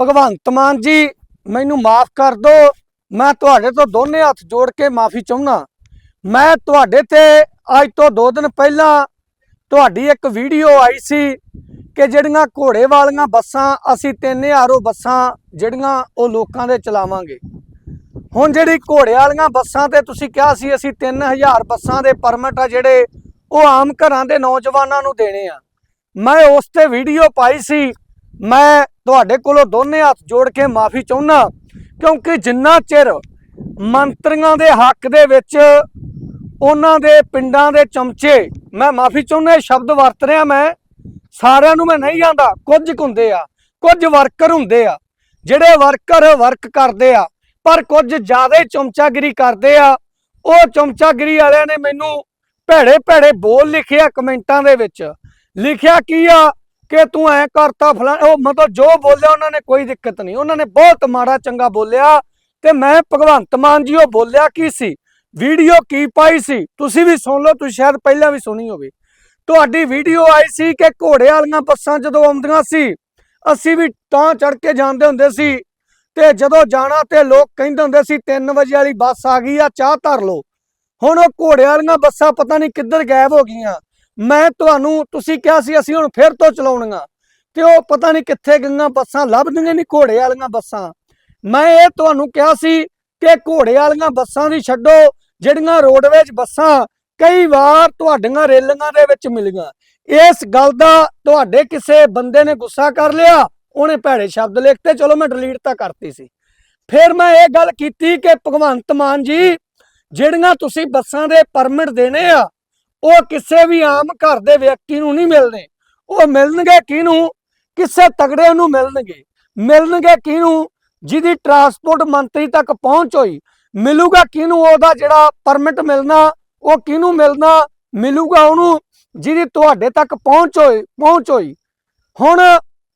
ਭਗਵੰਤ ਮਾਨ ਜੀ, ਮੈਨੂੰ ਮਾਫ ਕਰ ਦਿਓ ਮੈਂ ਤੁਹਾਡੇ ਤੋਂ ਦੋਨੇ ਹੱਥ ਜੋੜ ਕੇ ਮਾਫੀ ਚਾਹੁੰਦਾ। ਮੈਂ ਤੁਹਾਡੇ ਤੇ ਅੱਜ ਤੋਂ 2 ਦਿਨ ਪਹਿਲਾਂ ਤੁਹਾਡੀ ਇੱਕ ਵੀਡੀਓ ਆਈ ਸੀ ਕਿ ਜਿਹੜੀਆਂ ਘੋੜੇ ਵਾਲੀਆਂ ਬੱਸਾਂ, ਅਸੀਂ 3000 ਉਹ ਬੱਸਾਂ ਜਿਹੜੀਆਂ ਉਹ ਲੋਕਾਂ ਦੇ ਚਲਾਵਾਂਗੇ। ਹੁਣ ਜਿਹੜੀ ਘੋੜੇ ਵਾਲੀਆਂ ਬੱਸਾਂ ਤੇ ਤੁਸੀਂ ਕਿਹਾ ਸੀ, ਅਸੀਂ 3000 ਬੱਸਾਂ ਦੇ ਪਰਮਿਟ ਆ ਜਿਹੜੇ ਉਹ ਆਮ ਘਰਾਂ ਦੇ ਨੌਜਵਾਨਾਂ ਨੂੰ ਦੇਣੇ ਆ। ਮੈਂ ਉਸ ਤੇ ਵੀਡੀਓ ਪਾਈ ਸੀ ਮੈਂ ਤੁਹਾਡੇ ਕੋਲੋਂ ਦੋਨੇ ਹੱਥ ਜੋੜ ਕੇ ਮਾਫੀ ਚਾਹੁੰਦਾ ਕਿਉਂਕਿ ਜਿੰਨਾ ਚਿਰ ਮੰਤਰੀਆਂ ਦੇ ਹੱਕ ਦੇ ਵਿੱਚ ਉਹਨਾਂ ਦੇ ਪਿੰਡਾਂ ਦੇ ਚਮਚੇ ਮੈਂ ਮਾਫੀ ਚਾਹੁੰਦਾ ਇਹ ਸ਼ਬਦ ਵਰਤ ਰਿਹਾ ਮੈਂ, ਸਾਰਿਆਂ ਨੂੰ ਮੈਂ ਨਹੀਂ ਜਾਂਦਾ ਕੁਝ ਕੁ ਹੁੰਦੇ ਆ, ਕੁਝ ਵਰਕਰ ਹੁੰਦੇ ਆ, ਜਿਹੜੇ ਵਰਕਰ ਵਰਕ ਕਰਦੇ ਆ, ਪਰ ਕੁਝ ਜ਼ਿਆਦਾ ਹੀ ਚਮਚਾਗਿਰੀ ਕਰਦੇ ਆ, ਉਹ ਚਮਚਾਗਿਰੀ ਵਾਲਿਆਂ ਨੇ ਮੈਨੂੰ ਭੈੜੇ ਭੈੜੇ ਬੋਲ ਲਿਖਿਆ ਕਮੈਂਟਾਂ ਦੇ ਵਿੱਚ, ਲਿਖਿਆ ਕੀ ਆ? ਕਿ ਤੂੰ ਐ ਕਰਤਾ ਫਲਾਂ ਉਹ ਮਤਲਬ ਜੋ ਬੋਲਿਆ ਉਹਨਾਂ ਨੇ ਕੋਈ ਦਿੱਕਤ ਨਹੀਂ। ਉਹਨਾਂ ਨੇ ਬਹੁਤ ਮਾੜਾ ਚੰਗਾ ਬੋਲਿਆ ਤੇ ਮੈਂ ਭਗਵੰਤ ਮਾਨ ਜੀ, ਉਹ ਬੋਲਿਆ ਕੀ ਸੀ? ਵੀਡੀਓ ਕੀ ਪਾਈ ਸੀ? ਤੁਸੀਂ ਵੀ ਸੁਣ ਲਓ, ਤੁਸੀਂ ਸ਼ਾਇਦ ਪਹਿਲਾਂ ਵੀ ਸੁਣੀ ਹੋਵੇ। ਤੁਹਾਡੀ ਵੀਡੀਓ ਆਈ ਸੀ ਕਿ ਘੋੜੇ ਵਾਲੀਆਂ ਬੱਸਾਂ ਜਦੋਂ ਆਉਂਦੀਆਂ ਸੀ, ਅਸੀਂ ਵੀ ਤਾਂ ਚੜ ਕੇ ਜਾਂਦੇ ਹੁੰਦੇ ਸੀ ਤੇ ਜਦੋਂ ਜਾਣਾ ਤੇ ਲੋਕ ਕਹਿੰਦੇ ਹੁੰਦੇ ਸੀ 3 ਵਜੇ ਵਾਲੀ ਬੱਸ ਆ ਗਈ ਆ, ਚਾਹ ਧਰ ਲਓ। ਹੁਣ ਉਹ ਘੋੜੇ ਵਾਲੀਆਂ ਬੱਸਾਂ ਪਤਾ ਨਹੀਂ ਕਿੱਧਰ ਗਾਇਬ ਹੋ ਗਈਆਂ। ਮੈਂ ਤੁਹਾਨੂੰ, ਤੁਸੀਂ ਕਿਹਾ ਸੀ ਅਸੀਂ ਹੁਣ ਫਿਰ ਤੋਂ ਚਲਾਉਣੀਆਂ। ਤੇ ਉਹ ਪਤਾ ਨਹੀਂ ਕਿੱਥੇ ਗਈਆਂ ਬੱਸਾਂ, ਲੱਭਦੀਆਂ ਨਹੀਂ ਘੋੜੇ ਵਾਲੀਆਂ ਬੱਸਾਂ। ਮੈਂ ਇਹ ਤੁਹਾਨੂੰ ਕਿਹਾ ਸੀ ਕਿ ਘੋੜੇ ਵਾਲੀਆਂ ਬੱਸਾਂ ਦੀ ਛੱਡੋ, ਜਿਹੜੀਆਂ ਰੋਡਵੇਜ ਬੱਸਾਂ ਕਈ ਵਾਰ ਤੁਹਾਡੀਆਂ ਰੇਲਿੰਗਾਂ ਦੇ ਵਿੱਚ ਮਿਲੀਆਂ। ਇਸ ਗੱਲ ਦਾ ਤੁਹਾਡੇ ਕਿਸੇ ਬੰਦੇ ਨੇ ਗੁੱਸਾ ਕਰ ਲਿਆ, ਉਹਨੇ ਭੈੜੇ ਸ਼ਬਦ ਲਿਖਤੇ ਚਲੋ ਮੈਂ ਡਿਲੀਟ ਤਾਂ ਕਰਤੀ ਸੀ। ਫਿਰ ਮੈਂ ਇਹ ਗੱਲ ਕੀਤੀ ਕਿ ਭਗਵੰਤ ਮਾਨ ਜੀ, ਜਿਹੜੀਆਂ ਤੁਸੀਂ ਬੱਸਾਂ ਦੇ ਪਰਮਿਟ ਦੇਣੇ ਆ ਉਹ ਕਿਸੇ ਵੀ ਆਮ ਘਰ ਦੇ ਵਿਅਕਤੀ ਨੂੰ ਨਹੀਂ ਮਿਲਣੇ ਉਹ ਮਿਲਣਗੇ ਕਿਹਨੂੰ? ਕਿਸੇ ਤਗੜੇ ਨੂੰ ਮਿਲਣਗੇ। ਮਿਲਣਗੇ ਕਿਹਨੂੰ? ਜਿਹਦੀ ਟਰਾਂਸਪੋਰਟ ਮੰਤਰੀ ਤੱਕ ਪਹੁੰਚ ਹੋਈ। ਮਿਲੂਗਾ ਕਿਹਨੂੰ? ਉਹਦਾ ਜਿਹੜਾ ਪਰਮਿਟ ਮਿਲਣਾ, ਉਹ ਕਿਹਨੂੰ ਮਿਲਣਾ? ਮਿਲੂਗਾ ਉਹਨੂੰ ਜਿਹਦੀ ਤੁਹਾਡੇ ਤੱਕ ਪਹੁੰਚ ਹੋਈ ਪਹੁੰਚ ਹੋਈ। ਹੁਣ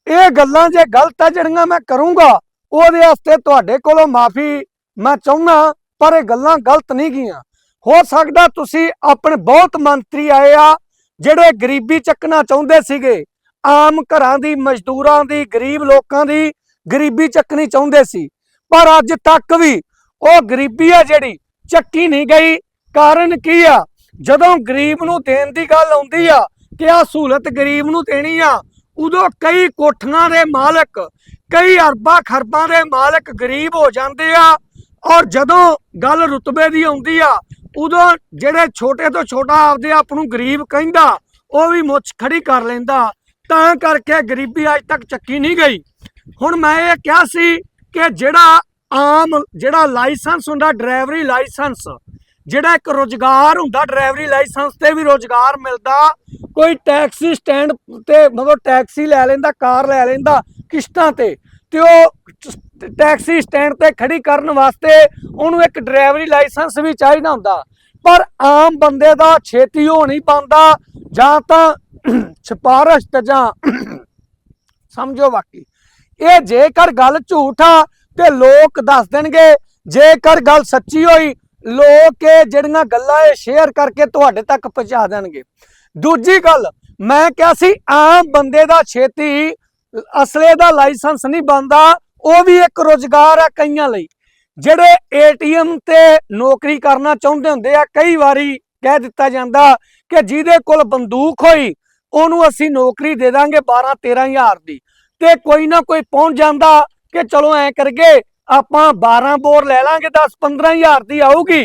ਇਹ ਗੱਲਾਂ ਜੇ ਗਲਤ ਆ ਜਿਹੜੀਆਂ ਮੈਂ ਕਰੂੰਗਾ, ਉਹਦੇ ਵਾਸਤੇ ਤੁਹਾਡੇ ਕੋਲੋਂ ਮਾਫੀ ਮੈਂ ਚਾਹੁੰਦਾ, ਪਰ ਇਹ ਗੱਲਾਂ ਗਲਤ ਨਹੀਂ ਗਈਆਂ। ਹੋ ਸਕਦਾ ਤੁਸੀਂ ਆਪਣੇ ਬਹੁਤ ਮੰਤਰੀ ਆਏ ਆ, ਜਿਹੜੇ ਗਰੀਬੀ ਚੱਕਣਾ ਚਾਹੁੰਦੇ ਸੀਗੇ। ਆਮ ਘਰਾਂ ਦੀ, ਮਜ਼ਦੂਰਾਂ ਦੀ, ਗਰੀਬ ਲੋਕਾਂ ਦੀ ਗਰੀਬੀ ਚੱਕਣੀ ਚਾਹੁੰਦੇ ਸੀ। ਪਰ ਅੱਜ ਤੱਕ ਵੀ ਉਹ ਗਰੀਬੀ ਆ ਜਿਹੜੀ ਚੱਕੀ ਨਹੀਂ ਗਈ। ਕਾਰਨ ਕੀ ਆ? ਜਦੋਂ ਗਰੀਬ ਨੂੰ ਦੇਣ ਦੀ ਗੱਲ ਆਉਂਦੀ ਆ ਕਿ ਆ ਸਹੂਲਤ ਗਰੀਬ ਨੂੰ ਦੇਣੀ ਆ, ਉਦੋਂ ਕਈ ਕੋਠੀਆਂ ਦੇ ਮਾਲਕ, ਕਈ ਅਰਬਾਂ ਖਰਬਾਂ ਦੇ ਮਾਲਕ ਗਰੀਬ ਹੋ ਜਾਂਦੇ ਆ। ਔਰ ਜਦੋਂ ਗੱਲ ਰੁਤਬੇ ਦੀ ਆਉਂਦੀ ਆ ਉਦੋਂ ਜਿਹੜੇ ਛੋਟੇ ਤੋਂ ਛੋਟਾ ਆਪਦੇ ਆਪ ਨੂੰ ਗਰੀਬ ਕਹਿੰਦਾ, ਉਹ ਵੀ ਮੁੱਛ ਖੜੀ ਕਰ ਲੈਂਦਾ। ਤਾਂ ਕਰਕੇ ਗਰੀਬੀ ਅੱਜ ਤੱਕ ਚੱਕੀ ਨਹੀਂ ਗਈ। ਹੁਣ ਮੈਂ ਇਹ ਕਿਹਾ ਸੀ ਕਿ ਜਿਹੜਾ ਆਮ, ਜਿਹੜਾ ਲਾਇਸੈਂਸ ਹੁੰਦਾ, ਡਰਾਈਵਰੀ ਲਾਇਸੈਂਸ, ਜਿਹੜਾ ਇੱਕ ਰੋਜ਼ਗਾਰ ਹੁੰਦਾ, ਡਰਾਈਵਰੀ ਲਾਇਸੈਂਸ ਤੇ ਵੀ ਰੋਜ਼ਗਾਰ ਮਿਲਦਾ, ਕੋਈ ਟੈਕਸੀ ਸਟੈਂਡ ਤੇ ਮਤਲਬ ਟੈਕਸੀ ਲੈ ਲੈਂਦਾ, ਕਾਰ ਲੈ ਲੈਂਦਾ ਕਿਸ਼ਤਾਂ ਤੇ ਤੇ ਉਹ ਟੈਕਸੀ ਸਟੈਂਡ ਤੇ ਖੜੀ ਕਰਨ ਵਾਸਤੇ ਉਹਨੂੰ ਇੱਕ ਡਰਾਈਵਰੀ ਲਾਇਸੈਂਸ ਵੀ ਚਾਹੀਦਾ ਹੁੰਦਾ। ਪਰ ਆਮ ਬੰਦੇ ਦਾ ਛੇਤੀ ਹੋ ਨਹੀਂ ਪਾਉਂਦਾ, ਜਾਂ ਤਾਂ ਸਿਫਾਰਿਸ਼ ਤੇ ਜਾਂ ਸਮਝੋ ਬਾਕੀ। ਇਹ ਜੇਕਰ ਗੱਲ ਝੂਠ ਆ, ਤੇ ਲੋਕ ਦੱਸ ਦੇਣਗੇ, ਜੇਕਰ ਗੱਲ ਸੱਚੀ ਹੋਈ, ਲੋਕ ਇਹ ਜਿਹੜੀਆਂ ਗੱਲਾਂ ਇਹ ਸ਼ੇਅਰ ਕਰਕੇ ਤੁਹਾਡੇ ਤੱਕ ਪਹੁੰਚਾ ਦੇਣਗੇ। ਦੂਜੀ ਗੱਲ, ਮੈਂ ਕਿਹਾ ਸੀ ਆਮ ਬੰਦੇ ਦਾ ਛੇਤੀ ਅਸਲੇ ਦਾ ਲਾਇਸੈਂਸ ਨਹੀਂ ਬਣਦਾ ਉਹ ਵੀ ਇੱਕ ਰੋਜ਼ਗਾਰ ਆ ਕਈਆਂ ਲਈ। ਜਿਹੜੇ ਏਟੀਐਮ ਤੇ ਨੌਕਰੀ ਕਰਨਾ ਚਾਹੁੰਦੇ ਹੁੰਦੇ ਆ, ਕਈ ਵਾਰੀ ਕਹਿ ਦਿੱਤਾ ਜਾਂਦਾ ਕਿ ਜਿਹਦੇ ਕੋਲ ਬੰਦੂਕ ਹੋਈ, ਉਹਨੂੰ ਅਸੀਂ ਨੌਕਰੀ ਦੇ ਦਾਂਗੇ 12 13000 ਦੀ। ਤੇ ਕੋਈ ਨਾ ਕੋਈ ਪਹੁੰਚ ਜਾਂਦਾ ਕਿ ਚਲੋ ਐ ਕਰਕੇ ਆਪਾਂ 12 ਬੋਰ ਲੈ ਲਾਂਗੇ 10 15000 ਦੀ ਆਊਗੀ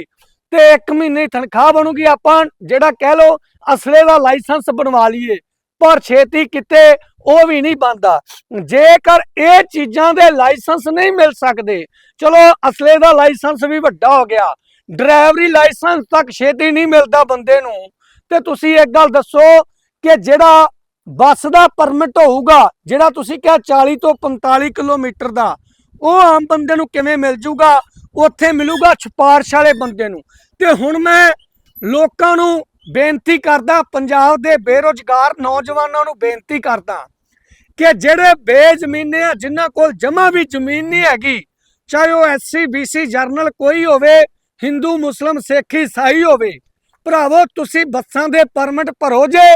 ਤੇ ਇੱਕ ਮਹੀਨੇ ਤਨਖਾਹ ਬਣੂਗੀ। ਆਪਾਂ ਜਿਹੜਾ ਕਹਿ ਲੋ ਅਸਲੇ ਦਾ ਲਾਇਸੈਂਸ ਬਣਵਾ ਲਈਏ। ਪਰ ਛੇਤੀ ਕਿਤੇ ਉਹ ਵੀ ਨਹੀਂ ਬੰਦਾ ਜੇਕਰ ਇਹ ਚੀਜ਼ਾਂ ਦੇ ਲਾਇਸੈਂਸ ਨਹੀਂ ਮਿਲ ਸਕਦੇ, ਚਲੋ ਅਸਲੇ ਦਾ ਲਾਇਸੈਂਸ ਵੀ ਵੱਡਾ ਹੋ ਗਿਆ। ਡਰਾਈਵਰੀ ਲਾਇਸੈਂਸ ਤੱਕ ਛੇਤੀ ਨਹੀਂ ਮਿਲਦਾ ਬੰਦੇ ਨੂੰ। ਤੇ ਤੁਸੀਂ ਇੱਕ ਗੱਲ ਦੱਸੋ ਕਿ ਜਿਹੜਾ ਬੱਸ ਦਾ ਪਰਮਿਟ ਹੋਊਗਾ, ਜਿਹੜਾ ਤੁਸੀਂ ਕਿਹਾ 40 ਤੋਂ 45 ਕਿਲੋਮੀਟਰ ਦਾ, ਉਹ ਆਮ ਬੰਦੇ ਨੂੰ ਕਿਵੇਂ ਮਿਲ ਜੂਗਾ? ਉੱਥੇ ਮਿਲੂਗਾ ਛਪਾਰਸ਼ ਵਾਲੇ ਬੰਦੇ ਨੂੰ। ਤੇ ਹੁਣ ਮੈਂ ਲੋਕਾਂ ਨੂੰ ਬੇਨਤੀ ਕਰਦਾ, ਪੰਜਾਬ ਦੇ ਬੇਰੋਜ਼ਗਾਰ ਨੌਜਵਾਨਾਂ ਨੂੰ ਬੇਨਤੀ ਕਰਦਾ ਕਿ ਜਿਹੜੇ ਬੇਜ਼ਮੀਨੇ ਆ, ਜਿਨ੍ਹਾਂ ਕੋਲ ਜਮਾ ਵੀ ਜ਼ਮੀਨ ਨਹੀਂ ਹੈਗੀ, ਚਾਹੇ ਉਹ ਐਸਸੀ ਬੀਸੀ ਜਰਨਲ ਕੋਈ ਹੋਵੇ, ਹਿੰਦੂ, ਮੁਸਲਮ, ਸਿੱਖ, ਈਸਾਈ ਹੋਵੇ, ਭਰਾਵੋ, ਤੁਸੀਂ ਬੱਸਾਂ ਦੇ ਪਰਮਿਟ ਭਰੋ ਜੇ,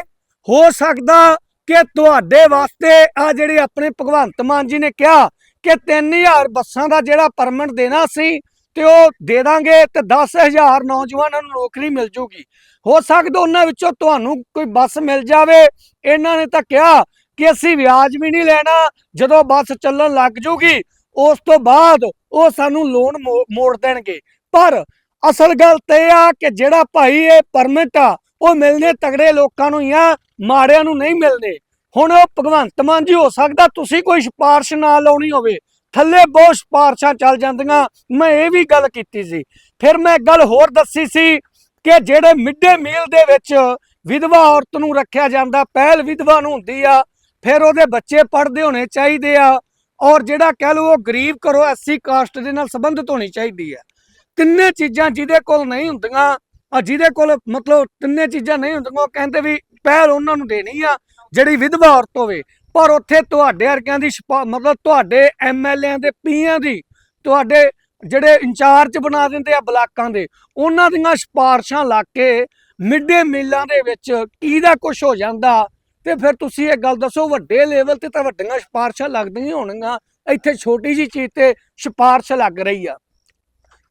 ਹੋ ਸਕਦਾ ਕਿ ਤੁਹਾਡੇ ਵਾਸਤੇ ਆ ਜਿਹੜੇ ਆਪਣੇ ਭਗਵੰਤ ਮਾਨ ਜੀ ਨੇ ਕਿਹਾ ਕਿ 3000 ਬੱਸਾਂ ਦਾ ਜਿਹੜਾ ਪਰਮਿਟ ਦੇਣਾ ਸੀ ਤੇ ਉਹ ਦੇ ਦਾਂਗੇ ਤੇ 10000 ਨੌਜਵਾਨਾਂ ਨੂੰ ਨੌਕਰੀ ਮਿਲ ਜੂਗੀ। ਹੋ ਸਕਦਾ ਉਹਨਾਂ ਵਿੱਚੋਂ ਤੁਹਾਨੂੰ ਕੋਈ ਬੱਸ ਮਿਲ ਜਾਵੇ। ਇਹਨਾਂ ਨੇ ਤਾਂ ਕਿਹਾ ਕਿ ਅਸੀਂ ਵਿਆਜ ਵੀ ਨਹੀਂ ਲੈਣਾ, ਜਦੋਂ ਬੱਸ ਚੱਲਣ ਲੱਗ ਜੂਗੀ, ਉਸ ਤੋਂ ਬਾਅਦ ਉਹ ਸਾਨੂੰ ਲੋਨ ਮੋੜ ਦੇਣਗੇ। ਪਰ ਅਸਲ ਗੱਲ ਤੇ ਇਹ ਆ ਕਿ ਜਿਹੜਾ ਭਾਈ ਇਹ ਪਰਮਿਟ ਆ, ਉਹ ਮਿਲਨੇ ਤਗੜੇ ਲੋਕਾਂ ਨੂੰ ਆ, ਮਾੜਿਆਂ ਨੂੰ ਨਹੀਂ ਮਿਲਦੇ ਹੁਣ ਉਹ ਭਗਵੰਤ ਮਾਨ ਜੀ, ਹੋ ਸਕਦਾ ਤੁਸੀਂ ਕੋਈ ਸਿਫਾਰਿਸ਼ ਨਾ ਲਾਉਣੀ ਹੋਵੇ। ਥੱਲੇ ਬਹੁਤ ਸਿਫਾਰਿਸ਼ਾਂ ਚੱਲ ਜਾਂਦੀਆਂ। ਮੈਂ ਇਹ ਵੀ ਗੱਲ ਕੀਤੀ ਸੀ। ਫਿਰ ਮੈਂ ਗੱਲ ਹੋਰ ਦੱਸੀ ਸੀ ਕਿ ਜਿਹੜੇ ਮਿੱਡੇ ਮੀਲ ਦੇ ਵਿੱਚ ਵਿਧਵਾ ਔਰਤ ਨੂੰ ਰੱਖਿਆ ਜਾਂਦਾ, ਪਹਿਲ ਵਿਧਵਾ ਨੂੰ ਹੁੰਦੀ ਆ, ਫਿਰ ਉਹਦੇ ਬੱਚੇ ਪੜ੍ਹਦੇ ਹੋਣੇ ਚਾਹੀਦੇ ਆ ਔਰ ਜਿਹੜਾ ਕਹਿ ਲਓ ਉਹ ਗਰੀਬ ਘਰੋਂ ਐਸੀ ਕਾਸਟ ਦੇ ਨਾਲ ਸੰਬੰਧਿਤ ਹੋਣੀ ਚਾਹੀਦੀ ਹੈ ਤਿੰਨੇ ਚੀਜ਼ਾਂ ਜਿਹਦੇ ਕੋਲ ਨਹੀਂ ਹੁੰਦੀਆਂ ਆ ਜਿਹਦੇ ਕੋਲ ਮਤਲਬ ਤਿੰਨੇ ਚੀਜ਼ਾਂ ਨਹੀਂ ਹੁੰਦੀਆਂ, ਉਹ ਕਹਿੰਦੇ ਵੀ ਪਹਿਲ ਉਹਨਾਂ ਨੂੰ ਦੇਣੀ ਆ, ਜਿਹੜੀ ਵਿਧਵਾ ਔਰਤ ਹੋਵੇ। ਪਰ ਉੱਥੇ ਤੁਹਾਡੇ ਵਰਗਿਆਂ ਦੀ ਸਿਫਾ- ਮਤਲਬ ਤੁਹਾਡੇ ਐਮਐਲਏਆਂ ਦੇ ਪੀਆਂ ਦੀ, ਤੁਹਾਡੇ ਜਿਹੜੇ ਇੰਚਾਰਜ ਬਣਾ ਦਿੰਦੇ ਆ ਬਲਾਕਾਂ ਦੇ, ਉਹਨਾਂ ਦੀਆਂ ਸਿਫਾਰਸ਼ਾਂ ਲਾ ਕੇ ਮਿੱਡੇ ਮੀਲਾਂ ਦੇ ਵਿੱਚ ਕੀ ਦਾ ਕੁਝ ਹੋ ਜਾਂਦਾ? ਤੇ ਫਿਰ ਤੁਸੀਂ ਇਹ ਗੱਲ ਦੱਸੋ, ਵੱਡੇ ਲੈਵਲ ਤੇ ਤਾਂ ਵੱਡੀਆਂ ਸਿਫਾਰਸ਼ਾਂ ਲੱਗਦੀਆਂ ਹੋਣਗੀਆਂ, ਇੱਥੇ ਛੋਟੀ ਜੀ ਚੀਜ਼ ਤੇ ਸਿਫਾਰਸ਼ ਲੱਗ ਰਹੀ ਆ।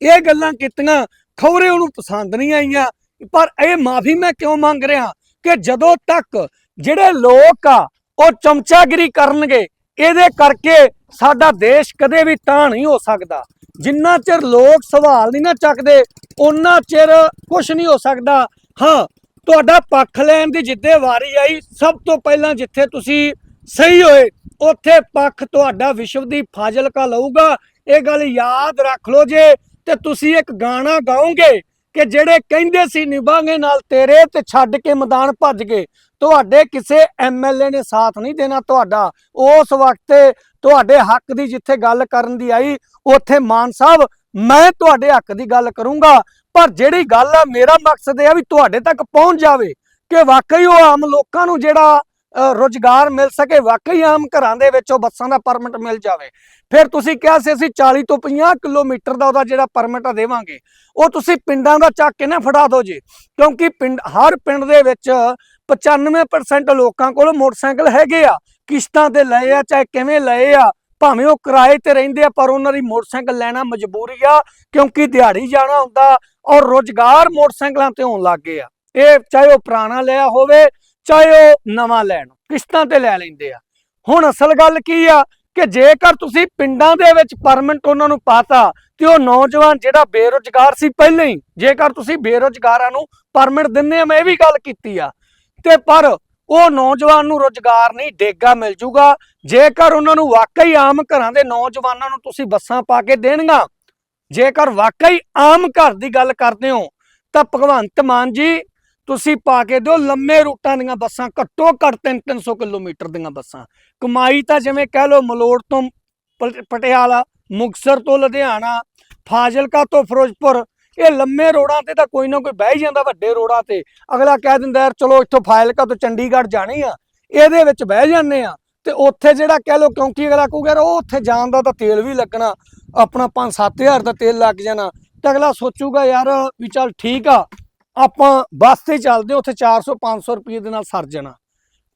ਇਹ ਗੱਲਾਂ ਕੀਤੀਆਂ ਖੌਰੇ ਉਹਨੂੰ ਪਸੰਦ ਨਹੀਂ ਆਈਆਂ, ਪਰ ਇਹ ਮਾਫੀ ਮੈਂ ਕਿਉਂ ਮੰਗ ਰਿਹਾ ਕਿ ਜਦੋਂ ਤੱਕ ਜਿਹੜੇ ਲੋਕ ਆ ਉਹ ਚਮਚਾਗਿਰੀ ਕਰਨਗੇ। ਇਹਦੇ ਕਰਕੇ ਸਾਡਾ ਦੇਸ਼ ਕਦੇ ਵੀ ਤਾਂ ਨਹੀਂ ਹੋ ਸਕਦਾ। ਜਿੰਨਾ ਚਿਰ ਲੋਕ ਸਵਾਲ ਨਹੀਂ ਨਾ ਚੱਕਦੇ ਉਹਨਾਂ ਚਿਰ ਕੁਝ ਨਹੀਂ ਹੋ ਸਕਦਾ। ਹਾਂ, ਤੁਹਾਡਾ ਪੱਖ ਲੈਣ ਦੀ ਜਿੱਦੇ ਵਾਰੀ ਆਈ। ਸਭ ਤੋਂ ਪਹਿਲਾਂ ਜਿੱਥੇ ਤੁਸੀਂ ਸਹੀ ਹੋਏ, ਉੱਥੇ ਪੱਖ ਤੁਹਾਡਾ ਵਿਸ਼ਵ ਦੀ ਫਾਜ਼ਿਲਕਾ ਲਊਗਾ। ਇਹ ਗੱਲ ਯਾਦ ਰੱਖ ਲਓ ਜੇ, ਤੇ ਤੁਸੀਂ ਇੱਕ ਗਾਣਾ ਗਾਓਗੇ ਕਿ ਜਿਹੜੇ ਕਹਿੰਦੇ ਸੀ, ਨਿਭਾਂਗੇ ਨਾਲ ਤੇਰੇ ਤੇ ਛੱਡ ਕੇ ਮੈਦਾਨ ਭੱਜ ਗਏ। ਤੁਹਾਡੇ ਕਿਸੇ ਐਮਐਲਏ ਨੇ ਸਾਥ ਨਹੀਂ ਦੇਣਾ ਤੁਹਾਡਾ। ਉਸ ਵਕਤ ਤੁਹਾਡੇ ਹੱਕ ਦੀ ਜਿੱਥੇ ਗੱਲ ਕਰਨ ਦੀ ਆਈ, ਉੱਥੇ ਮਾਨ ਸਾਹਿਬ, ਮੈਂ ਤੁਹਾਡੇ ਹੱਕ ਦੀ ਗੱਲ ਕਰੂੰਗਾ। ਪਰ ਜਿਹੜੀ ਗੱਲ ਆ, ਮੇਰਾ ਮਕਸਦ ਇਹ ਆ ਵੀ ਤੁਹਾਡੇ ਤੱਕ ਪਹੁੰਚ ਜਾਵੇ ਕਿ ਵਾਕਈ ਉਹ ਆਮ ਲੋਕਾਂ ਨੂੰ ਜਿਹੜਾ ਰੁਜ਼ਗਾਰ ਮਿਲ ਸਕੇ। ਵਾਕਈ ਆਮ ਘਰਾਂ ਦੇ ਵਿੱਚ ਉਹ ਬੱਸਾਂ ਦਾ ਪਰਮਿਟ ਮਿਲ ਜਾਵੇ। ਫਿਰ ਤੁਸੀਂ ਕਿਹਾ ਸੀ ਅਸੀਂ 40 ਤੋਂ 50 ਕਿਲੋਮੀਟਰ ਦਾ ਉਹਦਾ ਜਿਹੜਾ ਪਰਮਿਟ ਆ ਦੇਵਾਂਗੇ। ਉਹ ਤੁਸੀਂ ਪਿੰਡਾਂ ਦਾ ਚੱਕ ਕੇ ਨਾ ਫੜਾ ਦਿਓ ਜੀ। ਕਿਉਂਕਿ ਪਿੰਡ, ਹਰ ਪਿੰਡ ਦੇ ਵਿੱਚ 95% ਲੋਕਾਂ ਕੋਲ ਮੋਟਰਸਾਈਕਲ ਹੈਗੇ ਆ। ਕਿਸ਼ਤਾਂ ਤੇ ਲਏ ਆ, ਚਾਹੇ ਕਿਵੇਂ ਲਏ ਆ। ਭਾਵੇਂ ਉਹ ਕਿਰਾਏ ਤੇ ਰਹਿੰਦੇ ਆ, ਪਰ ਉਹਨਾਂ ਦੀ ਮੋਟਰਸਾਈਕਲ ਲੈਣਾ ਮਜਬੂਰੀ ਆ। ਕਿਉਂਕਿ ਦਿਹਾੜੀ ਜਾਣਾ ਹੁੰਦਾ ਔਰ ਰੋਜ਼ਗਾਰ ਮੋਟਰਸਾਈਕਲਾਂ ਤੇ ਹੋਣ ਲੱਗ ਗਏ ਆ। ਇਹ ਚਾਹੇ ਉਹ ਪੁਰਾਣਾ ਲਿਆ ਹੋਵੇ ਚਾਹੇ ਉਹ ਨਵਾਂ ਲੈਣ, ਕਿਸ਼ਤਾਂ ਤੇ ਲੈ ਲੈਂਦੇ ਆ। ਹੁਣ ਅਸਲ ਗੱਲ ਕੀ ਆ ਕਿ ਜੇਕਰ ਤੁਸੀਂ ਪਿੰਡਾਂ ਦੇ ਵਿੱਚ ਪਰਮਿਟ ਉਹਨਾਂ ਨੂੰ ਪਾਤਾ, ਤੇ ਉਹ ਨੌਜਵਾਨ ਜਿਹੜਾ ਬੇਰੁਜ਼ਗਾਰ ਸੀ ਪਹਿਲਾਂ ਹੀ, ਜੇਕਰ ਤੁਸੀਂ ਬੇਰੁਜ਼ਗਾਰਾਂ ਨੂੰ ਪਰਮਿਟ ਦਿੰਦੇ ਆ, ਮੈਂ ਇਹ ਵੀ ਗੱਲ ਕੀਤੀ ਆ। ਤੇ ਪਰ ਉਹ ਨੌਜਵਾਨ ਨੂੰ ਰੁਜ਼ਗਾਰ ਨਹੀਂ, ਡੇਗਾ ਮਿਲ ਜੂਗਾ। ਜੇਕਰ ਉਹਨਾਂ ਨੂੰ ਵਾਕਈ ਆਮ ਘਰਾਂ ਦੇ ਨੌਜਵਾਨਾਂ ਨੂੰ ਤੁਸੀਂ ਬੱਸਾਂ ਪਾ ਕੇ ਦੇਣਗਾ ਜੇਕਰ ਵਾਕਈ ਆਮ ਘਰ ਦੀ ਗੱਲ ਕਰਦੇ ਹੋ, ਤਾਂ ਭਗਵੰਤ ਮਾਨ ਜੀ ਤੁਸੀਂ ਪਾ ਕੇ ਦਿਓ ਲੰਮੇ ਰੂਟਾਂ ਦੀਆਂ ਬੱਸਾਂ, ਘੱਟੋ ਘੱਟ 3-300 ਕਿਲੋਮੀਟਰ ਦੀਆਂ ਬੱਸਾਂ। ਕਮਾਈ ਤਾਂ ਜਿਵੇਂ ਕਹਿ ਲਓ ਮਲੋੜ ਤੋਂ ਪ- ਪਟਿਆਲਾ ਮੁਕਸਰ ਤੋਂ ਲੁਧਿਆਣਾ, ਫਾਜ਼ਿਲਕਾ ਤੋਂ ਫਿਰੋਜ਼ਪੁਰ, ਇਹ ਲੰਮੇ ਰੋਡਾਂ ਤੇ ਤਾਂ ਕੋਈ ਨਾ ਕੋਈ ਬਹਿ ਹੀ ਜਾਂਦਾ ਵੱਡੇ ਰੋਡਾਂ ਤੇ। ਅਗਲਾ ਕਹਿ ਦਿੰਦਾ ਯਾਰ ਚਲੋ ਇੱਥੋਂ ਫਾਜ਼ਿਲਕਾ ਤੋਂ ਚੰਡੀਗੜ੍ਹ ਜਾਣੀ ਆ, ਇਹਦੇ ਵਿੱਚ ਬਹਿ ਜਾਂਦੇ ਆ ਤੇ ਉੱਥੇ ਜਿਹੜਾ ਕਹਿ ਲਓ ਕਿਉਂਕਿ ਅਗਲਾ ਕਹੂਗਾ ਯਾਰ ਉਹ ਉੱਥੇ ਜਾਣ ਦਾ ਤਾਂ ਤੇਲ ਵੀ ਲੱਗਣਾ, ਆਪਣਾ 5-7000 ਦਾ ਤੇਲ ਲੱਗ ਜਾਣਾ। ਤੇ ਅਗਲਾ ਸੋਚੂਗਾ ਯਾਰ ਵੀ ਚੱਲ ਠੀਕ ਆ ਆਪਾਂ ਬੱਸ ਤੇ ਚੱਲਦੇ ਉੱਥੇ 400-500 ਰੁਪਏ ਦੇ ਨਾਲ ਸਰ ਜਾਣਾ।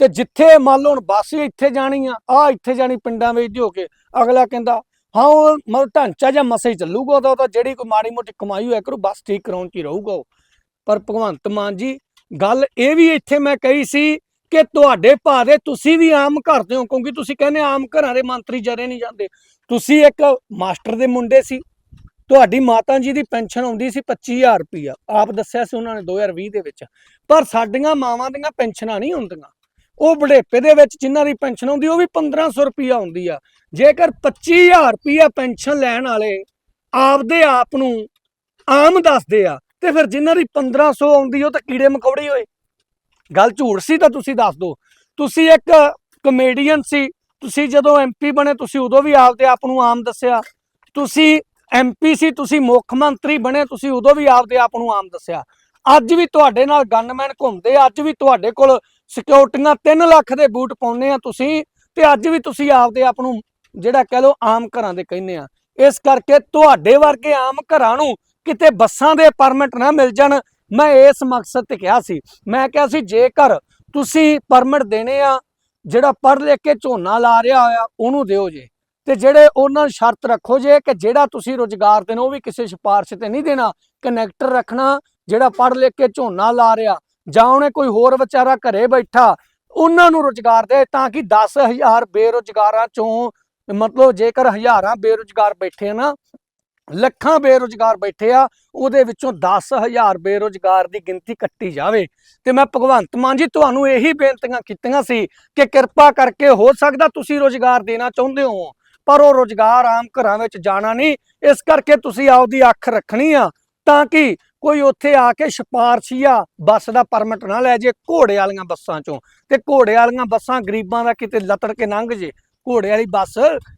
ਤੇ ਜਿੱਥੇ ਮੰਨ ਲਓ ਹੁਣ ਬੱਸ ਹੀ ਇੱਥੇ ਜਾਣੀ ਆ ਆ ਇੱਥੇ ਜਾਣੀ ਪਿੰਡਾਂ ਵਿੱਚ ਦੀ ਹੋ ਕੇ, ਅਗਲਾ ਕਹਿੰਦਾ, ਹਾਂ, ਉਹ ਮਤਲਬ ਢਾਂਚਾ ਜਾਂ ਮਸੇ ਚੱਲੂਗਾ, ਉਹਦਾ ਤਾਂ ਜਿਹੜੀ ਕੋਈ ਮਾੜੀ ਮੋਟੀ ਕਮਾਈ ਹੋਇਆ ਕਰੂ, ਬੱਸ ਠੀਕ ਕਰਾਉਣ 'ਚ ਹੀ ਰਹੂਗਾ ਉਹ। ਪਰ ਭਗਵੰਤ ਮਾਨ ਜੀ, ਗੱਲ ਇਹ ਵੀ ਇੱਥੇ ਮੈਂ ਕਹੀ ਸੀ ਕਿ ਤੁਹਾਡੇ ਭਾਰੇ ਤੁਸੀਂ ਵੀ ਆਮ ਘਰ ਦੇ ਹੋ, ਕਿਉਂਕਿ ਤੁਸੀਂ ਕਹਿੰਦੇ ਆਮ ਘਰਾਂ ਦੇ ਮੰਤਰੀ ਜਰੇ ਨਹੀਂ ਜਾਂਦੇ। ਤੁਸੀਂ ਇੱਕ ਮਾਸਟਰ ਦੇ ਮੁੰਡੇ ਸੀ ਤੁਹਾਡੀ ਮਾਤਾ ਜੀ ਦੀ ਪੈਨਸ਼ਨ ਆਉਂਦੀ ਸੀ 25000 ਰੁਪਇਆ ਆਪ ਦੱਸਿਆ ਸੀ ਉਹਨਾਂ ਨੇ 2020 ਦੇ ਵਿੱਚ। ਪਰ ਸਾਡੀਆਂ ਮਾਵਾਂ ਦੀਆਂ ਪੈਨਸ਼ਨਾਂ ਨਹੀਂ ਹੁੰਦੀਆਂ। ਉਹ ਬੁਢੇਪੇ ਦੇ ਵਿੱਚ ਜਿਨ੍ਹਾਂ ਦੀ ਪੈਨਸ਼ਨ ਆਉਂਦੀ, ਉਹ ਵੀ 1500 ਰੁਪਇਆ ਆਉਂਦੀ ਆ। ਜੇਕਰ 25000 ਰੁਪਇਆ ਪੈਨਸ਼ਨ ਲੈਣ ਵਾਲੇ ਆਪਦੇ ਆਪ ਨੂੰ ਆਮ ਦੱਸਦੇ ਆ, ਤੇ ਫਿਰ ਜਿਨ੍ਹਾਂ ਦੀ 1500 ਆਉਂਦੀ, ਉਹ ਤਾਂ ਕੀੜੇ ਮਕੌੜੇ ਹੋਏ। ਗੱਲ ਝੂਠ ਸੀ ਤਾਂ ਤੁਸੀਂ ਦੱਸ ਦਿਓ। ਤੁਸੀਂ ਇੱਕ ਕਮੇਡੀਅਨ ਸੀ। ਤੁਸੀਂ ਜਦੋਂ ਐਮਪੀ ਬਣੇ, ਤੁਸੀਂ ਉਦੋਂ ਵੀ ਆਪਦੇ ਆਪ ਨੂੰ ਆਮ ਦੱਸਿਆ। ਤੁਸੀਂ ਐਮਪੀ ਸੀ, ਤੁਸੀਂ ਮੁੱਖ ਮੰਤਰੀ ਬਣੇ, ਤੁਸੀਂ ਉਦੋਂ ਵੀ ਆਪਦੇ ਆਪ ਨੂੰ ਆਮ ਦੱਸਿਆ। ਅੱਜ ਵੀ ਤੁਹਾਡੇ ਨਾਲ ਗਨਮੈਨ ਘੁੰਮਦੇ ਅੱਜ ਵੀ ਤੁਹਾਡੇ ਕੋਲ ਸਿਕਿਉਰਟੀਆਂ 3 ਲੱਖ ਦੇ ਬੂਟ ਪਾਉਂਦੇ ਆ ਤੁਸੀਂ, ਤੇ ਅੱਜ ਵੀ ਤੁਸੀਂ ਆਪਦੇ ਆਪ ਨੂੰ ਜਿਹੜਾ ਕਹਿ ਲਓ ਆਮ ਘਰਾਂ ਦੇ ਕਹਿੰਦੇ ਆ। ਇਸ ਕਰਕੇ ਤੁਹਾਡੇ ਵਰਗੇ ਆਮ ਘਰਾਂ ਨੂੰ ਕਿਤੇ ਬੱਸਾਂ ਦੇ ਪਰਮਿਟ ਨਾ ਮਿਲ ਜਾਣ, ਮੈਂ ਇਸ ਮਕਸਦ ਤੇ ਕਿਹਾ ਸੀ। ਮੈਂ ਕਿਹਾ ਸੀ, ਜੇਕਰ ਤੁਸੀਂ ਪਰਮਿਟ ਦੇਣੇ ਆ, ਜਿਹੜਾ ਪੜ੍ਹ ਲਿਖ ਕੇ ਝੋਨਾ ਲਾ ਰਿਹਾ ਹੋਇਆ, ਉਹਨੂੰ ਦਿਓ ਜੇ। ਤੇ ਜਿਹੜੇ ਉਹਨਾਂ ਨੂੰ ਸ਼ਰਤ ਰੱਖੋ ਜੇ ਕਿ ਜਿਹੜਾ ਤੁਸੀਂ ਰੋਜ਼ਗਾਰ ਦੇਣਾ, ਉਹ ਵੀ ਕਿਸੇ ਸਿਫਾਰਿਸ਼ ਤੇ ਨਹੀਂ ਦੇਣਾ ਕਨੈਕਟਰ ਰੱਖਣਾ, ਜਿਹੜਾ ਪੜ੍ਹ ਲਿਖ ਕੇ ਝੋਨਾ ਲਾ ਰਿਹਾ ਜਾਂ ਉਹਨੇ ਕੋਈ ਹੋਰ ਵਿਚਾਰਾ ਘਰੇ ਬੈਠਾ, ਉਹਨਾਂ ਨੂੰ ਰੋਜ਼ਗਾਰ ਦੇ ਤਾਂ ਕਿ 10000 ਬੇਰੋਜ਼ਗਾਰਾਂ ਚੋਂ ਮਤਲਬ ਜੇਕਰ ਹਜ਼ਾਰਾਂ ਬੇਰੋਜ਼ਗਾਰ ਬੈਠੇ ਆ ਨਾ, ਲੱਖਾਂ ਬੇਰੋਜ਼ਗਾਰ ਬੈਠੇ ਆ, ਉਹਦੇ ਵਿੱਚੋਂ 10000 ਬੇਰੋਜ਼ਗਾਰ ਦੀ ਗਿਣਤੀ ਕੱਟੀ ਜਾਵੇ। ਤੇ ਮੈਂ ਭਗਵੰਤ ਮਾਨ ਜੀ, ਤੁਹਾਨੂੰ ਇਹੀ ਬੇਨਤੀਆਂ ਕੀਤੀਆਂ ਸੀ ਕਿ ਕਿਰਪਾ ਕਰਕੇ ਹੋ ਸਕਦਾ ਤੁਸੀਂ ਰੋਜ਼ਗਾਰ ਦੇਣਾ ਚਾਹੁੰਦੇ ਹੋ। ਪਰ ਉਹ ਰੋਜ਼ਗਾਰ ਆਮ ਘਰਾਂ ਵਿੱਚ ਜਾਣਾ ਨਹੀਂ, ਇਸ ਕਰਕੇ ਤੁਸੀਂ ਆਪਦੀ ਅੱਖ ਰੱਖਣੀ ਆ, ਤਾਂ ਕਿ ਕੋਈ ਉੱਥੇ ਆ ਕੇ ਸਿਫਾਰਸ਼ੀਆ ਬੱਸ ਦਾ ਪਰਮਿਟ ਨਾ ਲੈ ਜੇ ਘੋੜੇ ਵਾਲੀਆਂ ਬੱਸਾਂ ਚੋਂ। ਤੇ ਘੋੜੇ ਵਾਲੀਆਂ ਬੱਸਾਂ ਗਰੀਬਾਂ ਦਾ ਕਿਤੇ ਲਤੜ ਕੇ ਲੰਘ ਜੇ, ਘੋੜੇ ਵਾਲੀ ਬੱਸ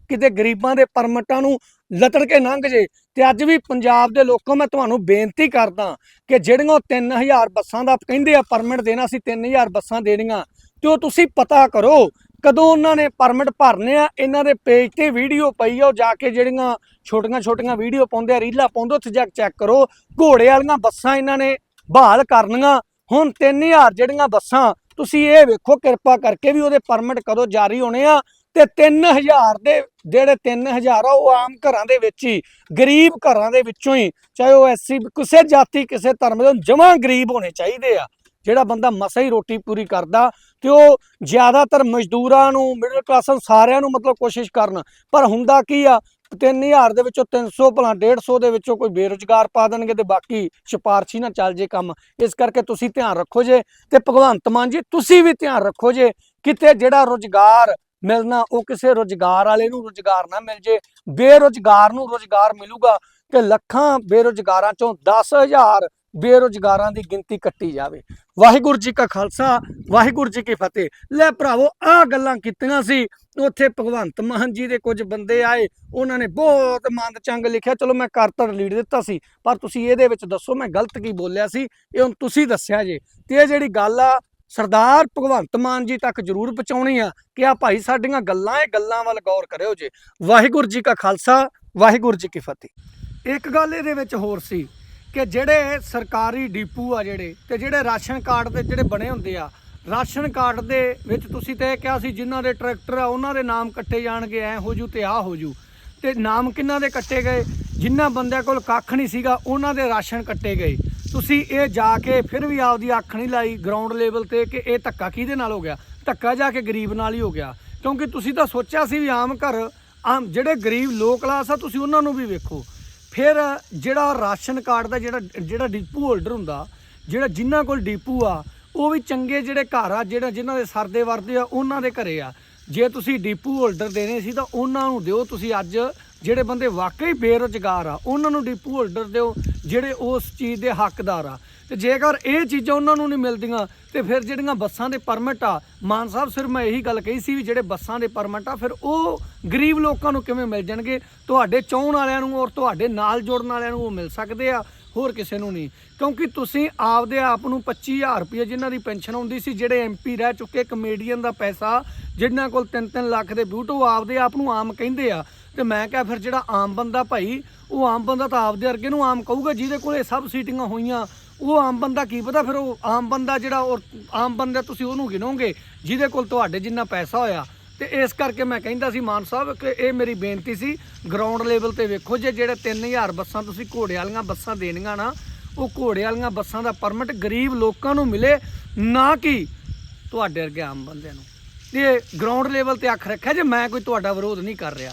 ਕਿਤੇ ਗਰੀਬਾਂ ਦੇ ਪਰਮਿਟਾਂ ਨੂੰ ਲਤੜ ਕੇ ਲੰਘ ਜੇ। ਤੇ ਅੱਜ ਵੀ ਪੰਜਾਬ ਦੇ ਲੋਕੋ, ਮੈਂ ਤੁਹਾਨੂੰ ਬੇਨਤੀ ਕਰਦਾ ਕਿ ਜਿਹੜੀਆਂ ਉਹ 3000 ਬੱਸਾਂ ਦਾ ਕਹਿੰਦੇ ਆ ਪਰਮਿਟ ਦੇਣਾ ਸੀ 3000 ਬੱਸਾਂ ਦੇਣੀਆਂ, ਤੇ ਉਹ ਤੁਸੀਂ ਪਤਾ ਕਰੋ ਕਦੋਂ ਉਹਨਾਂ ਨੇ ਪਰਮਿਟ ਭਰਨੇ ਆ, ਇਹਨਾਂ ਦੇ ਪੇਜ ਤੇ ਵੀਡੀਓ ਪਈ ਆ, ਉਹ ਜਾ ਕੇ ਜਿਹੜੀਆਂ ਛੋਟੀਆਂ ਛੋਟੀਆਂ ਵੀਡੀਓ ਪਾਉਂਦੇ ਆ, ਰੀਲਾਂ ਪਾਉਂਦੇ ਉੱਥੇ ਜਾ ਕੇ ਚੈੱਕ ਕਰੋ। ਘੋੜੇ ਵਾਲੀਆਂ ਬੱਸਾਂ ਇਹਨਾਂ ਨੇ ਬਹਾਲ ਕਰਨੀਆਂ। ਹੁਣ 3000 ਜਿਹੜੀਆਂ ਬੱਸਾਂ, ਤੁਸੀਂ ਇਹ ਵੇਖੋ, ਕਿਰਪਾ ਕਰਕੇ ਵੀ ਉਹਦੇ ਪਰਮਿਟ ਕਦੋਂ ਜਾਰੀ ਹੋਣੇ ਆ। ਤੇ 3000 ਦੇ, ਜਿਹੜੇ 3000 ਆ, ਉਹ ਆਮ ਘਰਾਂ ਦੇ ਵਿੱਚ ਹੀ, ਗਰੀਬ ਘਰਾਂ ਦੇ ਵਿੱਚੋਂ ਹੀ, ਚਾਹੇ ਉਹ ਐਸੀ ਕਿਸੇ ਜਾਤੀ, ਕਿਸੇ ਧਰਮ ਦੇ, ਜਮਾਂ ਗਰੀਬ ਹੋਣੇ ਚਾਹੀਦੇ ਆ। ਜਿਹੜਾ ਬੰਦਾ ਮਸਾ ਹੀ ਰੋਟੀ ਪੂਰੀ ਕਰਦਾ ਤੇ ਉਹ ਜ਼ਿਆਦਾਤਰ ਮਜ਼ਦੂਰਾਂ ਨੂੰ ਮਿਡਲ ਕਲਾਸਾਂ ਨੂੰ, ਸਾਰਿਆਂ ਨੂੰ ਮਤਲਬ ਕੋਸ਼ਿਸ਼ ਕਰਨ। ਪਰ ਹੁੰਦਾ ਕੀ ਆ 3000 ਦੇ ਵਿੱਚੋਂ 300 ਭਲਾ 150 ਦੇ ਵਿੱਚੋਂ ਕੋਈ ਬੇਰੁਜ਼ਗਾਰ ਪਾ ਦੇਣਗੇ ਤੇ ਬਾਕੀ ਸਿਫਾਰਸ਼ੀ ਨਾ ਚੱਲ ਜੇ ਕੰਮ। ਇਸ ਕਰਕੇ ਤੁਸੀਂ ਧਿਆਨ ਰੱਖੋ ਜੇ ਤੇ ਭਗਵੰਤ ਮਾਨ ਜੀ, ਤੁਸੀਂ ਵੀ ਧਿਆਨ ਰੱਖੋ ਜੇ ਕਿਤੇ ਜਿਹੜਾ ਰੋਜ਼ਗਾਰ ਮਿਲਣਾ, ਉਹ ਕਿਸੇ ਰੋਜ਼ਗਾਰ ਵਾਲੇ ਨੂੰ ਰੋਜ਼ਗਾਰ ਨਾ ਮਿਲ ਜੇ। ਬੇਰੁਜ਼ਗਾਰ ਨੂੰ ਰੋਜ਼ਗਾਰ ਮਿਲੂਗਾ ਤੇ ਲੱਖਾਂ ਬੇਰੁਜ਼ਗਾਰਾਂ ਚੋਂ 10000 ਬੇਰੁਜ਼ਗਾਰਾਂ ਦੀ ਗਿਣਤੀ ਕੱਟੀ ਜਾਵੇ। ਵਾਹਿਗੁਰੂ ਜੀ ਕਾ ਖਾਲਸਾ, ਵਾਹਿਗੁਰੂ ਜੀ ਕੀ ਫਤਿਹ। ਲੈ ਭਰਾਵੋ, ਆਹ ਗੱਲਾਂ ਕੀਤੀਆਂ ਸੀ, ਉੱਥੇ ਭਗਵੰਤ ਮਾਨ ਜੀ ਦੇ ਕੁਝ ਬੰਦੇ ਆਏ, ਉਹਨਾਂ ਨੇ ਬਹੁਤ ਮੰਦ ਚੰਗ ਲਿਖਿਆ। ਚਲੋ ਮੈਂ ਕਰ ਤਾਂ ਲੀਡ ਦਿੱਤਾ ਸੀ, ਪਰ ਤੁਸੀਂ ਇਹਦੇ ਵਿੱਚ ਦੱਸੋ, ਮੈਂ ਗਲਤ ਕੀ ਬੋਲਿਆ ਸੀ, ਇਹ ਹੁਣ ਤੁਸੀਂ ਦੱਸਿਆ ਜੇ। ਤੇ ਇਹ ਜਿਹੜੀ ਗੱਲ ਆ, ਸਰਦਾਰ ਭਗਵੰਤ ਮਾਨ ਜੀ ਤੱਕ ਜ਼ਰੂਰ ਪਹੁੰਚਾਉਣੀ ਆ ਕਿ ਆ ਭਾਈ ਸਾਡੀਆਂ ਗੱਲਾਂ, ਇਹ ਗੱਲਾਂ ਵੱਲ ਗੌਰ ਕਰਿਓ ਜੇ। ਵਾਹਿਗੁਰੂ ਜੀ ਕਾ ਖਾਲਸਾ, ਵਾਹਿਗੁਰੂ ਜੀ ਕੀ ਫਤਿਹ। ਇੱਕ ਗੱਲ ਇਹਦੇ ਵਿੱਚ ਹੋਰ ਸੀ ਕਿ ਜਿਹੜੇ ਸਰਕਾਰੀ ਡੀਪੂ ਆ ਜਿਹੜੇ ਤੇ ਜਿਹੜੇ ਰਾਸ਼ਨ ਕਾਰਡ ਤੇ ਜਿਹੜੇ ਬਣੇ ਹੁੰਦੇ ਆ, ਰਾਸ਼ਨ ਕਾਰਡ ਦੇ ਵਿੱਚ ਤੁਸੀਂ ਤੇ ਇਹ ਕਿਹਾ ਸੀ ਜਿਨ੍ਹਾਂ ਦੇ ਟਰੈਕਟਰ ਆ, ਉਹਨਾਂ ਦੇ ਨਾਮ ਕੱਟੇ ਜਾਣਗੇ, ਐ ਹੋ ਜੂ ਤੇ ਆ ਹੋ ਜੂ। ਤੇ ਨਾਮ ਕਿਹਨਾਂ ਦੇ ਕੱਟੇ ਗਏ? ਜਿਨ੍ਹਾਂ ਬੰਦਿਆਂ ਕੋਲ ਕੱਖ ਨਹੀਂ ਸੀਗਾ, ਉਹਨਾਂ ਦੇ ਰਾਸ਼ਨ ਕੱਟੇ ਗਏ। ਤੁਸੀਂ ਇਹ ਜਾ ਕੇ ਫਿਰ ਵੀ ਆਪਦੀ ਅੱਖ ਨਹੀਂ ਲਾਈ ਗਰਾਊਂਡ ਲੈਵਲ ਤੇ ਕਿ ਇਹ ਧੱਕਾ ਕਿਹਦੇ ਨਾਲ ਹੋ ਗਿਆ? ਧੱਕਾ ਜਾ ਕੇ ਗਰੀਬ ਨਾਲ ਹੀ ਹੋ ਗਿਆ। ਕਿਉਂਕਿ ਤੁਸੀਂ ਤਾਂ ਸੋਚਿਆ ਸੀ ਵੀ ਆਮ ਘਰ, ਆਮ ਜਿਹੜੇ ਗਰੀਬ ਲੋ ਕਲਾਸ ਆ, ਤੁਸੀਂ ਉਹਨਾਂ ਨੂੰ ਵੀ ਵੇਖੋ। ਫਿਰ ਜਿਹੜਾ ਰਾਸ਼ਨ ਕਾਰਡ ਦਾ ਜਿਹੜਾ ਜਿਹੜਾ ਡੀਪੂ ਹੋਲਡਰ ਹੁੰਦਾ, ਜਿਹੜਾ ਜਿਨ੍ਹਾਂ ਕੋਲ ਡੀਪੂ ਆ, ਉਹ ਵੀ ਚੰਗੇ ਜਿਹੜੇ ਘਰ ਆ, ਜਿਹੜਾ ਜਿਨ੍ਹਾਂ ਦੇ ਸਰਦੇ ਵਰਦੇ ਆ, ਉਹਨਾਂ ਦੇ ਘਰੇ ਆ। ਜੇ ਤੁਸੀਂ ਡੀਪੂ ਹੋਲਡਰ ਦੇਣੇ ਸੀ ਤਾਂ ਉਹਨਾਂ ਨੂੰ ਦਿਓ, ਤੁਸੀਂ ਅੱਜ ਜਿਹੜੇ ਬੰਦੇ ਵਾਕਈ ਬੇਰੁਜ਼ਗਾਰ ਆ, ਉਹਨਾਂ ਨੂੰ ਡਿਪੂ ਹੋਲਡਰ ਦਿਓ, ਜਿਹੜੇ ਉਸ ਚੀਜ਼ ਦੇ ਹੱਕਦਾਰ ਆ। ਤੇ ਜੇਕਰ ਇਹ ਚੀਜ਼ਾਂ ਉਹਨਾਂ ਨੂੰ ਨਹੀਂ ਮਿਲਦੀਆਂ, ਤੇ ਫਿਰ ਜਿਹੜੀਆਂ ਬੱਸਾਂ ਦੇ ਪਰਮਿਟ ਆ, ਮਾਨ ਸਾਹਿਬ ਸਿਰ ਮੈਂ ਇਹੀ ਗੱਲ ਕਹੀ ਸੀ ਵੀ ਜਿਹੜੇ ਬੱਸਾਂ ਦੇ ਪਰਮਿਟ ਆ, ਫਿਰ ਉਹ ਗਰੀਬ ਲੋਕਾਂ ਨੂੰ ਕਿਵੇਂ ਮਿਲ ਜਾਣਗੇ? ਤੁਹਾਡੇ ਚਾਹਣ ਵਾਲਿਆਂ ਨੂੰ ਔਰ ਤੁਹਾਡੇ ਨਾਲ ਜੁੜਨ ਵਾਲਿਆਂ ਨੂੰ ਉਹ ਮਿਲ ਸਕਦੇ ਆ, ਹੋਰ ਕਿਸੇ ਨੂੰ ਨਹੀਂ। ਕਿਉਂਕਿ ਤੁਸੀਂ ਆਪਦੇ ਆਪ ਨੂੰ 25000 ਰੁਪਏ ਜਿਨ੍ਹਾਂ ਦੀ ਪੈਨਸ਼ਨ ਆਉਂਦੀ ਸੀ, ਜਿਹੜੇ ਐਮਪੀ ਰਹਿ ਚੁੱਕੇ, ਕਮੇਡੀਅਨ ਦਾ ਪੈਸਾ, ਜਿਨ੍ਹਾਂ ਕੋਲ 3-3 ਲੱਖ ਦੇ ਬੂਟ, ਉਹ ਆਪਦੇ ਆਪ ਨੂੰ ਆਮ ਕਹਿੰਦੇ ਆ। ਤੇ ਮੈਂ ਕਿਹਾ ਫਿਰ ਜਿਹੜਾ ਆਮ ਬੰਦਾ ਭਾਈ, ਉਹ ਆਮ ਬੰਦਾ ਤਾਂ ਆਪਦੇ ਅਰਗੇ ਨੂੰ ਆਮ ਕਹੂਗਾ, ਜਿਹਦੇ ਕੋਲੇ ਸਭ ਸੀਟਿੰਗਾਂ ਹੋਈਆਂ, ਉਹ ਆਮ ਬੰਦਾ ਕੀ ਪਤਾ ਫਿਰ ਉਹ ਆਮ ਬੰਦਾ ਜਿਹੜਾ ਉਹ ਆਮ ਬੰਦਾ ਤੁਸੀਂ ਉਹਨੂੰ ਗਿਣੋਗੇ, ਜਿਹਦੇ ਕੋਲ ਤੁਹਾਡੇ ਜਿੰਨਾ ਪੈਸਾ ਹੋਇਆ। ਤੇ ਇਸ ਕਰਕੇ ਮੈਂ ਕਹਿੰਦਾ ਸੀ ਮਾਨ ਸਾਹਿਬ ਕਿ ਇਹ ਮੇਰੀ ਬੇਨਤੀ ਸੀ ਗਰਾਊਂਡ ਲੈਵਲ ਤੇ ਵੇਖੋ, ਜੇ ਜਿਹੜੇ 3000 ਬੱਸਾਂ ਤੁਸੀਂ ਘੋੜੇ ਵਾਲੀਆਂ ਬੱਸਾਂ ਦੇਣੀਆਂ ਨਾ, ਉਹ ਘੋੜੇ ਵਾਲੀਆਂ ਬੱਸਾਂ ਦਾ ਪਰਮਿਟ ਗਰੀਬ ਲੋਕਾਂ ਨੂੰ ਮਿਲੇ, ਨਾ ਕਿ ਤੁਹਾਡੇ ਵਰਗੇ ਆਮ ਬੰਦਿਆਂ ਨੂੰ। ਤੇ ਗਰਾਊਂਡ ਲੈਵਲ ਤੇ ਅੱਖ ਰੱਖਿਆ ਜੇ ਮੈਂ ਕੋਈ ਤੁਹਾਡਾ ਵਿਰੋਧ ਨਹੀਂ ਕਰ ਰਿਹਾ।